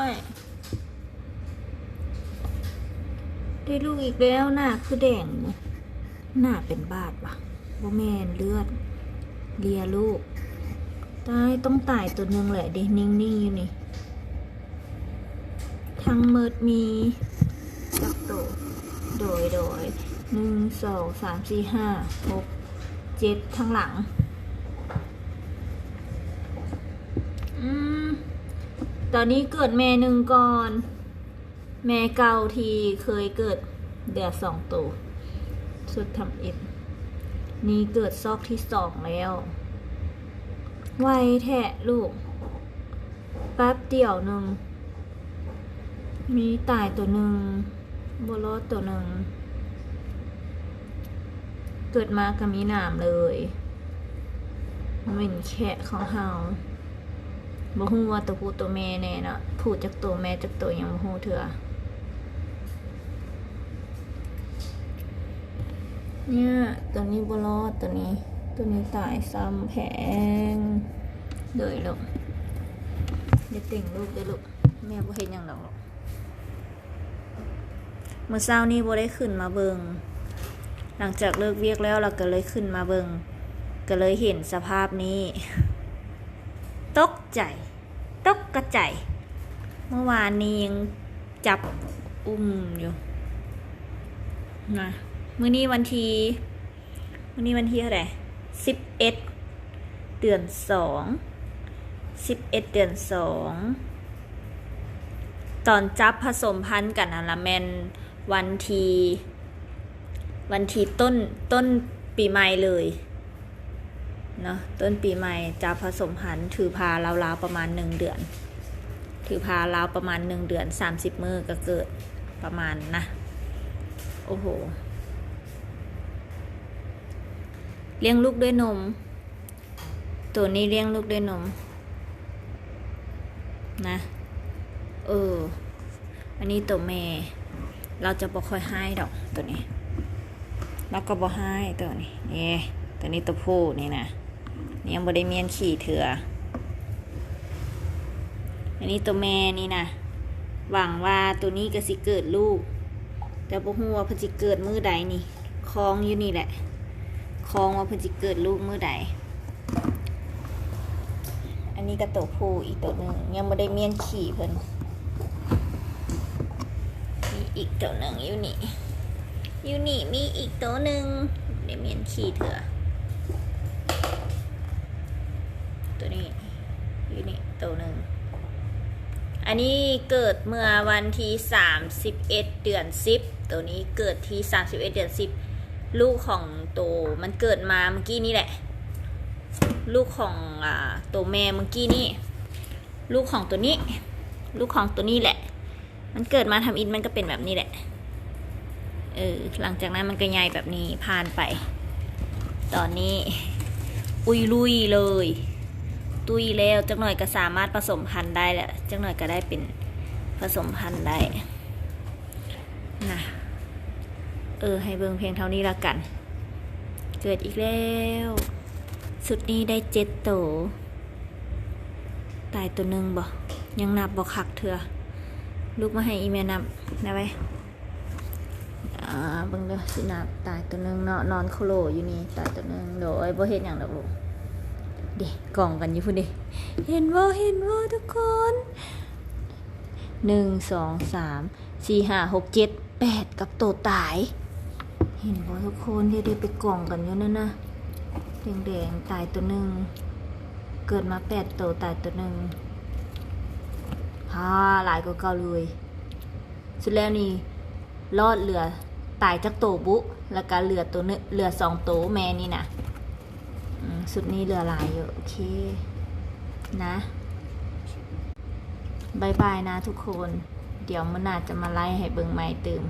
ด้วย ได้ลูกอีกแล้วหน้าคือแดงอยู่หน้าเป็นบาดวะบ่แมนเลือดเลียลูก ตายต้องตายตัวหนึ่งแหละเด็นิ่งๆอยู่นี่ ทั้งเมิดมีจักโตโดยโดยหนึ่งสองสามสี่ห้าหกเจ็ดทั้งหลัง อืม ตอนนี้เกิดแม่หนึ่งก่อน แม่เก่าที่เคยเกิดเดือดสองตัวสุดทำเอ็ดนี่เกิดซอกที่สองแล้วไวแทะลูกแป๊บเดียวหนึ่ง มีตายตัวหนึ่งบรอดตัวหนึ่ง เกิดมากับมีหนามเลยเป็นแค่ของเฮา บ่ฮู้ว่าตัวผู้ตัวแม่แน่เนาะผู้จากตัวแม่จากตัวยังบ่ฮู้เถื่อเนี่ยตัวนี้บ่รอดตัวนี้ ตัวนี้ตายซ้ำแพงเลยลูกเดี๋ยวติ่งลูกเดี๋ยวลูกแม่บ่เห็นหยังดอกลูกเมื่อเช้านี้บ่ได้ขึ้นมาเบิงหลังจากเลิกเวียกแล้วเราก็เลยขึ้นมาเบิงก็เลยเห็นสภาพนี้ ตกใจ ตกกระใจเมื่อวานนี้ยังจับอุ้มอยู่นะมื้อนี้วันที่ มื้อนี้วันที่เท่าไหร่สิบเอ็ดเดือนสองสิบเอ็ดเดือนสองตอนจับผสมพันธุ์กันนะละแมนวันที วันทีต้นต้นปีใหม่เลย เนาะต้นปีใหม่จะผสมพันธุ์ถือพาราวๆประมาณหนึ่งเดือน ถือพาราวประมาณหนึ่งเดือนสามสิบมือก็เกิดประมาณนะ โอ้โห เลี้ยงลูกด้วยนม ตัวนี้เลี้ยงลูกด้วยนม นะ เออ อันนี้ตัวแม่ เราจะบอกค่อยให้ดอกตัวนี้ แล้วก็บอให้ตัวนี้นี่ตัวนี้ตัวผู้นี่นะ ยังบได้เมียนขี่เถื่อ อันนี้ตัวแม่นี่นะหวังว่าตัวนี้ก็สิเกิดลูก แต่บ่ฮู้ว่าเพิ่นสิเกิดมือใดนี่คลองอยู่นี่แหละคลองว่าพิ่นสิเกิดลูกมือใด อันนี้ก็ตัวผู้อีกตัวหนึ่งยังบ่ได้เมียนขี่เพิ่นมีอีกตัวหนึ่งอยู่นี่อยู่นี่มีอีกตัวหนึ่งเดี๋ยวเมียนขี่เถอะ ตัวนี้อยู่นี่ตัวหนึ่ง อันนี้เกิดเมื่อวันที่31เดือน10ตัวนี้เกิดที่31เดือน10ลูกของตัวมันเกิดมาเมื่อกี้นี่แหละ ลูกของอ่าตัวแม่เมื่อกี้นี่ ลูกของตัวนี้ ลูกของตัวนี้แหละ มันเกิดมาทำอินมันก็เป็นแบบนี้แหละ เออ หลังจากนั้นมันก็ใหญ่แบบนี้ผ่านไป ตอนนี้ อุยลุยเลย ตุยแล้วจักหน่อยก็สามารถผสมพันธุ์ได้แหล้วจักหน่อยก็ได้เป็นผสมพันธุ์ได้นะเออ ให้เบิ่งเพียงเท่านี้ละกัน เกิดอีกแล้ว สุดนี้ได้เจ็ดโตวตายตัวหนึ่งบ่ยังนับบ่คักเถื่อลูกมาให้อีเมนับนะไว้อ่าเบิ่งเด้อสินับตายตัวหนึ่งเนาะนอนโคโลอยู่นี่ตายตัวหนึ่งโดยบ่เห็นหยังดอกลูก เด็กกล่องกันอยู่พุ่นเดิเห็นบ่เห็นบ่ทุกคนหนึ่งสองสามสี่ห้าหกเจ็ดแปดกับตัวตาย เห็นบ่ทุกคนเดี๋ยวได้ไปกล่องกันอยู่นั่นนะแดงๆตายตัวหนึ่งเกิดมาแปดตัวตายตัวหนึ่งฮ่าหลายกว่าเก่าเลยสุดแล้วนี่รอดเหลือตายจากโตวบุ แล้วก็เหลือตัวนึเหลือสองตัวแม่นี่นะ สุดนี้เหลือหลายเยอะโอเค นะบายบายนะทุกคน เดี๋ยวมันอาจจะมาไล่ให้เบิงไม้เติม